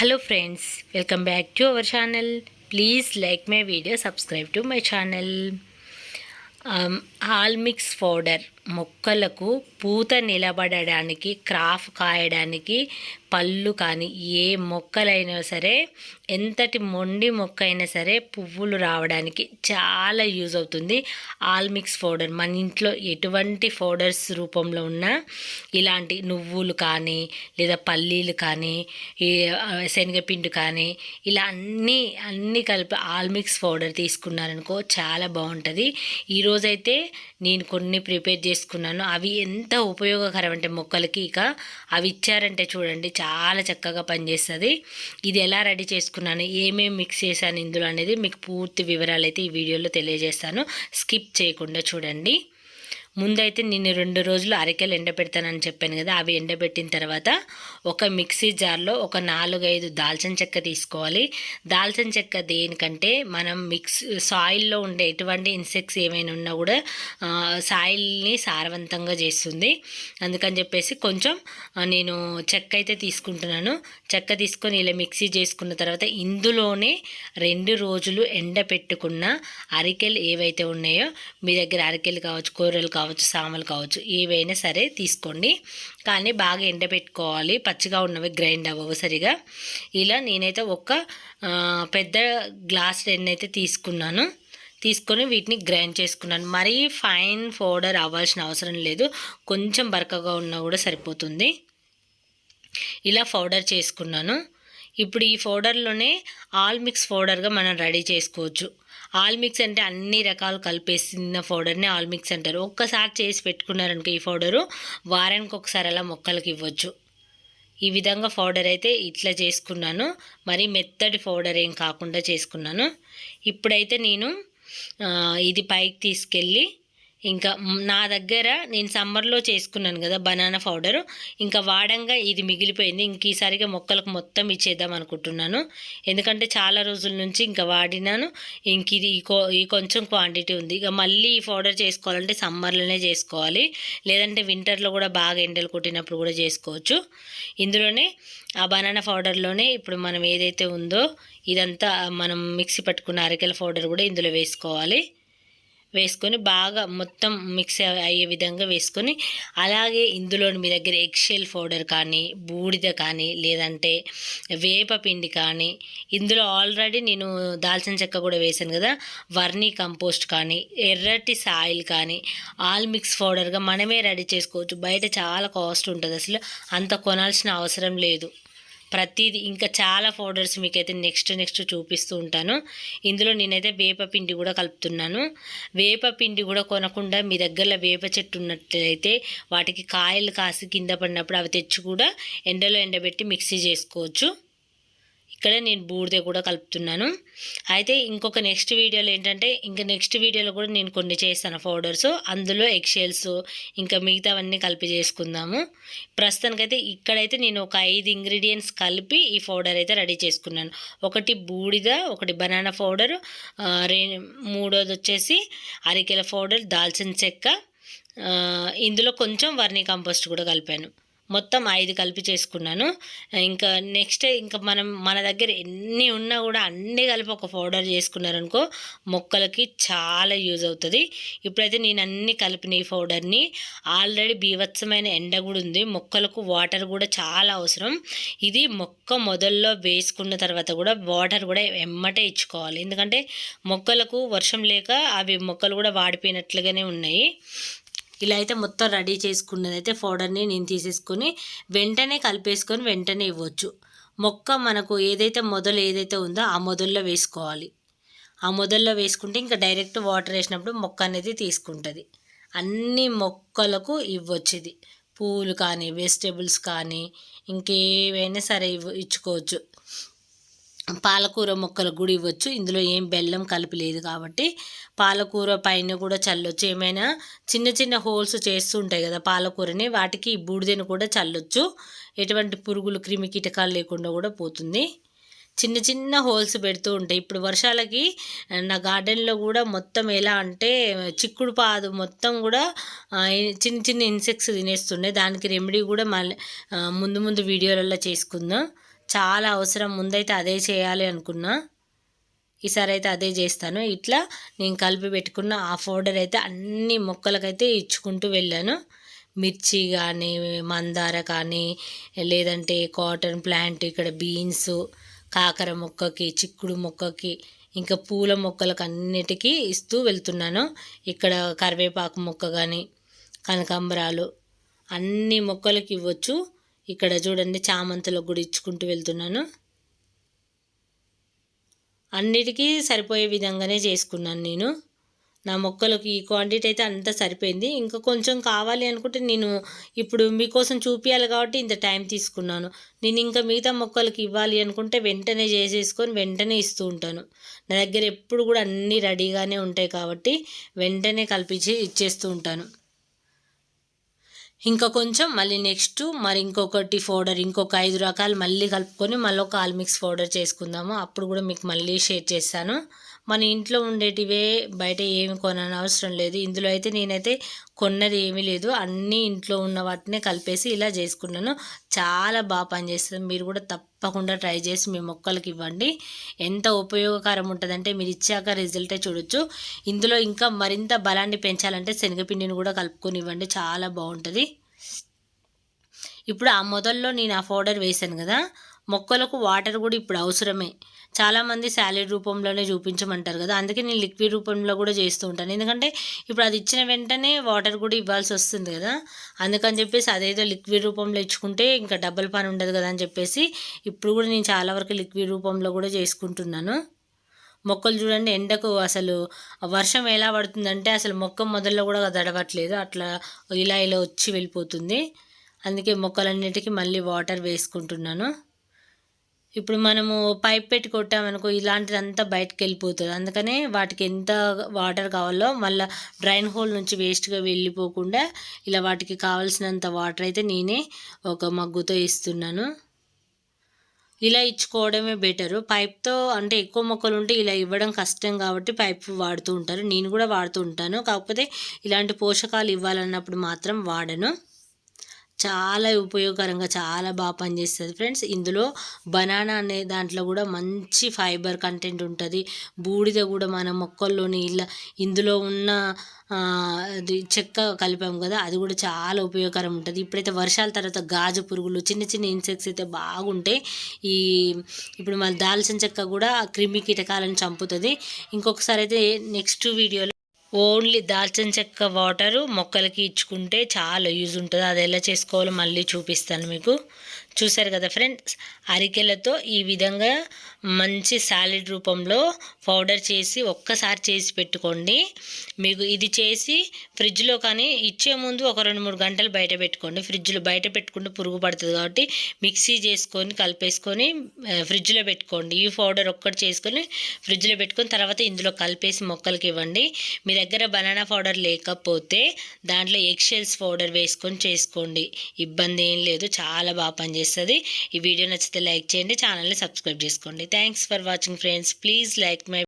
Hello friends, welcome back to our channel. Please like my video, subscribe to my channel. Um, All mix powder మొక్కలకు పూత నిలబడడానికి crop కాయడానికి పళ్ళు కానీ ఏ మొక్కలైనా సరే ఎంతటి మొండి మొక్క అయినా సరే పువ్వులు రావడానికి చాలా యూజ్ అవుతుంది ఆల్మిక్స్ పౌడర్ మన ఇంట్లో ఎటువంటి పౌడర్స్ రూపంలో ఉన్న ఇలాంటి నువ్వులు కానీ లేదా పల్లీలు కానీ శనగపిండి కానీ ఇలా అన్నీ అన్నీ కలిపి ఆల్మిక్స్ పౌడర్ తీసుకున్నారనుకో చాలా బాగుంటుంది ఈరోజైతే నేను కొన్ని ప్రిపేర్ చేసి చేసుకున్నాను అవి ఎంత ఉపయోగకరం అంటే మొక్కలకి ఇక అవి ఇచ్చారంటే చూడండి చాలా చక్కగా పనిచేస్తుంది ఇది ఎలా రెడీ చేసుకున్నాను ఏమేమి మిక్స్ చేశాను ఇందులో అనేది మీకు పూర్తి వివరాలు అయితే ఈ వీడియోలో తెలియజేస్తాను స్కిప్ చేయకుండా చూడండి ముందైతే నేను రెండు రోజులు అరికెలు ఎండబెడతానని చెప్పాను కదా అవి ఎండబెట్టిన తర్వాత ఒక మిక్సీ జార్లో ఒక నాలుగైదు దాల్చిన చెక్క తీసుకోవాలి దాల్చిన చెక్క దేనికంటే మనం మిక్స్ సాయిల్లో ఉండే ఎటువంటి ఇన్సెక్ట్స్ ఏమైనా ఉన్నా కూడా సాయిల్ని సారవంతంగా చేస్తుంది అందుకని చెప్పేసి కొంచెం నేను చెక్క అయితే తీసుకుంటున్నాను చెక్క తీసుకొని ఇలా మిక్సీ చేసుకున్న తర్వాత ఇందులోనే రెండు రోజులు ఎండ పెట్టుకున్న అరికెలు ఏవైతే ఉన్నాయో మీ దగ్గర అరికెలు కావచ్చు కూరలు కావచ్చు కావచ్చు సామలు కావచ్చు ఏవైనా సరే తీసుకోండి కానీ బాగా ఎండబెట్టుకోవాలి పచ్చిగా ఉన్నవి గ్రైండ్ అవ్వవు సరిగా ఇలా నేనైతే ఒక పెద్ద గ్లాస్ ఎన్నైతే తీసుకున్నాను తీసుకొని వీటిని గ్రైండ్ చేసుకున్నాను మరీ ఫైన్ పౌడర్ అవ్వాల్సిన అవసరం లేదు కొంచెం బరకగా ఉన్నా కూడా సరిపోతుంది ఇలా పౌడర్ చేసుకున్నాను ఇప్పుడు ఈ పౌడర్లోనే ఆల్ మిక్స్ పౌడర్గా మనం రెడీ చేసుకోవచ్చు ఆల్మిక్స్ అంటే అన్ని రకాలు కలిపేసిన పౌడర్ని ఆల్మిక్స్ అంటారు ఒక్కసారి చేసి పెట్టుకున్నారనుకో ఈ పౌడరు వారానికి ఒకసారి అలా మొక్కలకి ఇవ్వచ్చు ఈ విధంగా పౌడర్ అయితే ఇట్లా చేసుకున్నాను మరి మెత్తటి పౌడర్ ఏం కాకుండా చేసుకున్నాను ఇప్పుడైతే నేను ఇది పైకి తీసుకెళ్ళి ఇంకా నా దగ్గర నేను సమ్మర్లో చేసుకున్నాను కదా బనానా పౌడర్ ఇంకా వాడంగా ఇది మిగిలిపోయింది ఇంక ఈసారిగా మొక్కలకు మొత్తం ఇచ్చేద్దాం అనుకుంటున్నాను ఎందుకంటే చాలా రోజుల నుంచి ఇంకా వాడినాను ఇంక ఇది ఈ కొంచెం క్వాంటిటీ ఉంది ఇక మళ్ళీ ఈ పౌడర్ చేసుకోవాలంటే సమ్మర్లోనే చేసుకోవాలి లేదంటే వింటర్లో కూడా బాగా ఎండలు కొట్టినప్పుడు కూడా చేసుకోవచ్చు ఇందులోనే ఆ బనానా పౌడర్లోనే ఇప్పుడు మనం ఏదైతే ఉందో ఇదంతా మనం మిక్సీ పట్టుకున్న అరికెల పౌడర్ కూడా ఇందులో వేసుకోవాలి వేసుకొని బాగా మొత్తం మిక్స్ అయ్యే విధంగా వేసుకొని అలాగే ఇందులో మీ దగ్గర ఎగ్షెల్ పౌడర్ కానీ బూడిద కానీ లేదంటే వేప పిండి కానీ ఇందులో ఆల్రెడీ నేను దాల్చిన చెక్క కూడా వేశాను కదా వర్నీ కంపోస్ట్ కానీ ఎర్రటి సాయిల్ కానీ ఆల్ మిక్స్ పౌడర్గా మనమే రెడీ చేసుకోవచ్చు బయట చాలా కాస్ట్ ఉంటుంది అసలు అంత కొనాల్సిన అవసరం లేదు ప్రతిదీ ఇంకా చాలా పౌడర్స్ మీకైతే నెక్స్ట్ నెక్స్ట్ చూపిస్తూ ఉంటాను ఇందులో నేనైతే వేప పిండి కూడా కలుపుతున్నాను వేప పిండి కూడా కొనకుండా మీ దగ్గరలో వేప చెట్టు ఉన్నట్లయితే వాటికి కాయలు కాసి కింద పడినప్పుడు అవి తెచ్చి కూడా ఎండలో ఎండబెట్టి మిక్సీ చేసుకోవచ్చు ఇక్కడే నేను బూడిద కూడా కలుపుతున్నాను అయితే ఇంకొక నెక్స్ట్ వీడియోలో ఏంటంటే ఇంకా నెక్స్ట్ వీడియోలో కూడా నేను కొన్ని చేస్తాను పౌడర్స్ అందులో ఎగ్షేల్స్ ఇంకా మిగతావన్నీ కలిపి చేసుకుందాము ప్రస్తుతానికైతే ఇక్కడైతే నేను ఒక ఐదు ఇంగ్రీడియంట్స్ కలిపి ఈ పౌడర్ అయితే రెడీ చేసుకున్నాను ఒకటి బూడిద ఒకటి బనానా పౌడర్ రే మూడోది వచ్చేసి అరికెల పౌడర్ దాల్చిన చెక్క ఇందులో కొంచెం వర్ణీ కంపోస్ట్ కూడా కలిపాను మొత్తం ఐదు కలిపి చేసుకున్నాను ఇంకా నెక్స్ట్ ఇంకా మనం మన దగ్గర ఎన్ని ఉన్నా కూడా అన్నీ కలిపి ఒక పౌడర్ చేసుకున్నారనుకో మొక్కలకి చాలా యూజ్ అవుతుంది ఇప్పుడైతే నేను అన్ని కలిపిన ఈ పౌడర్ని ఆల్రెడీ బీభత్సమైన ఎండ కూడా ఉంది మొక్కలకు వాటర్ కూడా చాలా అవసరం ఇది మొక్క మొదల్లో వేసుకున్న తర్వాత కూడా వాటర్ కూడా ఎమ్మటే ఇచ్చుకోవాలి ఎందుకంటే మొక్కలకు వర్షం లేక అవి మొక్కలు కూడా వాడిపోయినట్లుగానే ఉన్నాయి ఇలా అయితే మొత్తం రెడీ చేసుకున్నది అయితే నేను తీసేసుకొని వెంటనే కలిపేసుకొని వెంటనే ఇవ్వచ్చు మొక్క మనకు ఏదైతే మొదలు ఏదైతే ఉందో ఆ మొదల్లో వేసుకోవాలి ఆ మొదల్లో వేసుకుంటే ఇంకా డైరెక్ట్ వాటర్ వేసినప్పుడు మొక్క అనేది తీసుకుంటుంది అన్ని మొక్కలకు ఇవ్వచ్చు ఇది పూలు కానీ వెజిటేబుల్స్ కానీ ఇంకేవైనా సరే ఇవ్వ ఇచ్చుకోవచ్చు పాలకూర మొక్కలు కూడా ఇవ్వచ్చు ఇందులో ఏం బెల్లం కలిపలేదు కాబట్టి పాలకూర పైన కూడా చల్లొచ్చు ఏమైనా చిన్న చిన్న హోల్స్ చేస్తూ ఉంటాయి కదా పాలకూరని వాటికి బూడిదను కూడా చల్లొచ్చు ఎటువంటి పురుగులు క్రిమి కీటకాలు లేకుండా కూడా పోతుంది చిన్న చిన్న హోల్స్ పెడుతూ ఉంటాయి ఇప్పుడు వర్షాలకి నా గార్డెన్లో కూడా మొత్తం ఎలా అంటే చిక్కుడు పాదు మొత్తం కూడా చిన్న చిన్న ఇన్సెక్ట్స్ తినేస్తుండే దానికి రెమెడీ కూడా మళ్ళీ ముందు ముందు వీడియోలలో చేసుకుందాం చాలా అవసరం ముందైతే అదే చేయాలి అనుకున్నా ఈసారి అయితే అదే చేస్తాను ఇట్లా నేను కలిపి పెట్టుకున్న ఆ పౌడర్ అయితే అన్ని మొక్కలకైతే ఇచ్చుకుంటూ వెళ్ళాను మిర్చి కానీ మందార కానీ లేదంటే కాటన్ ప్లాంట్ ఇక్కడ బీన్స్ కాకర మొక్కకి చిక్కుడు మొక్కకి ఇంకా పూల మొక్కలకు అన్నిటికీ ఇస్తూ వెళ్తున్నాను ఇక్కడ కరివేపాకు మొక్క కానీ కనకాంబరాలు అన్ని మొక్కలకి ఇవ్వచ్చు ఇక్కడ చూడండి చామంతులకు కూడా ఇచ్చుకుంటూ వెళ్తున్నాను అన్నిటికీ సరిపోయే విధంగానే చేసుకున్నాను నేను నా మొక్కలకు ఈ క్వాంటిటీ అయితే అంతా సరిపోయింది ఇంకా కొంచెం కావాలి అనుకుంటే నేను ఇప్పుడు మీకోసం చూపించాలి కాబట్టి ఇంత టైం తీసుకున్నాను నేను ఇంకా మిగతా మొక్కలకి ఇవ్వాలి అనుకుంటే వెంటనే చేసేసుకొని వెంటనే ఇస్తూ ఉంటాను నా దగ్గర ఎప్పుడు కూడా అన్నీ రెడీగానే ఉంటాయి కాబట్టి వెంటనే కల్పించి ఇచ్చేస్తూ ఉంటాను ఇంకా కొంచెం మళ్ళీ నెక్స్ట్ మరి ఇంకొకటి పౌడర్ ఇంకొక ఐదు రకాలు మళ్ళీ కలుపుకొని మళ్ళీ ఒక ఆల్ మిక్స్ పౌడర్ చేసుకుందాము అప్పుడు కూడా మీకు మళ్ళీ షేర్ చేస్తాను మన ఇంట్లో ఉండేటివే బయట ఏమి కొనని అవసరం లేదు ఇందులో అయితే నేనైతే కొన్నది ఏమీ లేదు అన్నీ ఇంట్లో ఉన్న వాటినే కలిపేసి ఇలా చేసుకున్నాను చాలా బాగా పనిచేస్తుంది మీరు కూడా తప్పకుండా ట్రై చేసి మీ మొక్కలకి ఇవ్వండి ఎంత ఉపయోగకరం ఉంటుందంటే మీరు ఇచ్చాక రిజల్టే చూడొచ్చు ఇందులో ఇంకా మరింత బలాన్ని పెంచాలంటే శనగపిండిని కూడా కలుపుకొని ఇవ్వండి చాలా బాగుంటుంది ఇప్పుడు ఆ మొదల్లో నేను ఆ పౌడర్ వేశాను కదా మొక్కలకు వాటర్ కూడా ఇప్పుడు అవసరమే చాలామంది శాలెడ్ రూపంలోనే చూపించమంటారు కదా అందుకే నేను లిక్విడ్ రూపంలో కూడా చేస్తూ ఉంటాను ఎందుకంటే ఇప్పుడు అది ఇచ్చిన వెంటనే వాటర్ కూడా ఇవ్వాల్సి వస్తుంది కదా అందుకని చెప్పేసి అదేదో లిక్విడ్ రూపంలో ఇచ్చుకుంటే ఇంకా డబ్బల్ పని ఉండదు కదా అని చెప్పేసి ఇప్పుడు కూడా నేను చాలా వరకు లిక్విడ్ రూపంలో కూడా చేసుకుంటున్నాను మొక్కలు చూడండి ఎండకు అసలు వర్షం ఎలా పడుతుందంటే అసలు మొక్క మొదల్లో కూడా దడవట్లేదు అట్లా ఇలా ఇలా వచ్చి వెళ్ళిపోతుంది అందుకే మొక్కలన్నిటికీ మళ్ళీ వాటర్ వేసుకుంటున్నాను ఇప్పుడు మనము పైప్ పెట్టి కొట్టామనుకో ఇలాంటిదంతా బయటకు వెళ్ళిపోతుంది అందుకనే వాటికి ఎంత వాటర్ కావాలో మళ్ళీ డ్రైన్ హోల్ నుంచి వేస్ట్గా వెళ్ళిపోకుండా ఇలా వాటికి కావాల్సినంత వాటర్ అయితే నేనే ఒక మగ్గుతో ఇస్తున్నాను ఇలా ఇచ్చుకోవడమే బెటరు పైప్తో అంటే ఎక్కువ మొక్కలు ఉంటే ఇలా ఇవ్వడం కష్టం కాబట్టి పైప్ వాడుతూ ఉంటారు నేను కూడా వాడుతూ ఉంటాను కాకపోతే ఇలాంటి పోషకాలు ఇవ్వాలన్నప్పుడు మాత్రం వాడను చాలా ఉపయోగకరంగా చాలా బాగా పనిచేస్తుంది ఫ్రెండ్స్ ఇందులో బనానా అనే దాంట్లో కూడా మంచి ఫైబర్ కంటెంట్ ఉంటుంది బూడిద కూడా మన మొక్కల్లోని ఇలా ఇందులో ఉన్న చెక్క కలిపాం కదా అది కూడా చాలా ఉపయోగకరం ఉంటుంది ఇప్పుడైతే వర్షాల తర్వాత గాజు పురుగులు చిన్న చిన్న ఇన్సెక్ట్స్ అయితే బాగుంటాయి ఈ ఇప్పుడు మన దాల్చిన చెక్క కూడా క్రిమి కీటకాలను చంపుతుంది ఇంకొకసారి అయితే నెక్స్ట్ వీడియోలో ఓన్లీ దాల్చిన చెక్క వాటరు మొక్కలకి ఇచ్చుకుంటే చాలా యూజ్ ఉంటుంది అది ఎలా చేసుకోవాలో మళ్ళీ చూపిస్తాను మీకు చూశారు కదా ఫ్రెండ్స్ అరికెలతో ఈ విధంగా మంచి సాలిడ్ రూపంలో పౌడర్ చేసి ఒక్కసారి చేసి పెట్టుకోండి మీకు ఇది చేసి ఫ్రిడ్జ్లో కానీ ఇచ్చే ముందు ఒక రెండు మూడు గంటలు బయట పెట్టుకోండి ఫ్రిడ్జ్లో బయట పెట్టుకుంటే పురుగు పడుతుంది కాబట్టి మిక్సీ చేసుకొని కలిపేసుకొని ఫ్రిడ్జ్లో పెట్టుకోండి ఈ పౌడర్ ఒక్కటి చేసుకొని ఫ్రిడ్జ్లో పెట్టుకొని తర్వాత ఇందులో కలిపేసి మొక్కలకి ఇవ్వండి మీ దగ్గర బనానా పౌడర్ లేకపోతే దాంట్లో ఎగ్ పౌడర్ వేసుకొని చేసుకోండి ఇబ్బంది ఏం లేదు చాలా బాగా పనిచేస్తుంది చేస్తుంది ఈ వీడియో నచ్చితే లైక్ చేయండి ఛానల్ని సబ్స్క్రైబ్ చేసుకోండి thanks for watching friends please like my